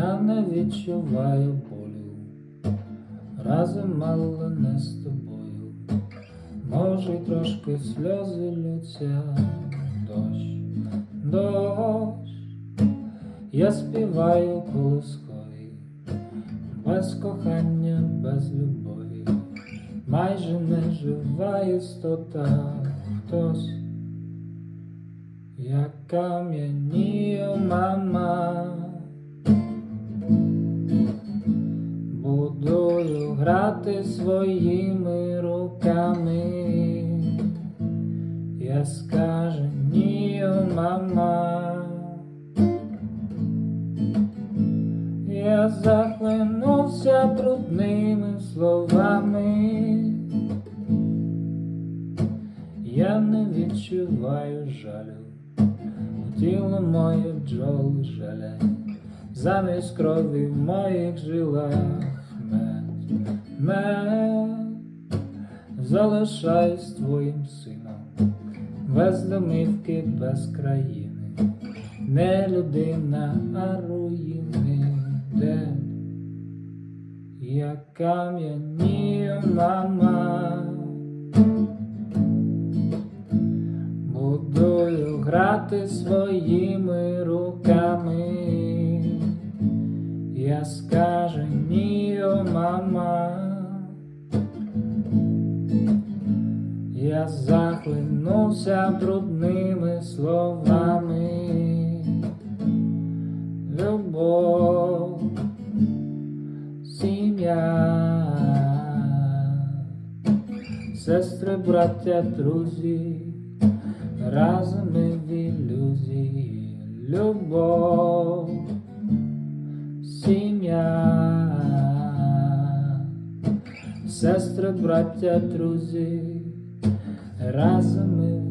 Я не відчуваю болю, разом мало не з тобою. Може, трошки сльози лються, дощ, дощ, я співаю колискові, без кохання, без любові, майже не жива істота, хтось, як кам'яніє мама. Будую своїми руками. Я скаженію, мама. Я захлинувся брудними словами. Я не відчуваю жалю, тіло моє бджоли жалять замість крові в моїх жилах мед, залишаюсь твоїм сином, без домівки, без країни, не людина, а руїни, де я кам'янію, мама. Будую грати своїми руками. Я скаженію, мама. Захлинувся брудними словами. Любов, сім'я, сестри, браття, друзі, разом ми в ілюзії, любов, сім'я, сестри, браття, друзі, разом ми в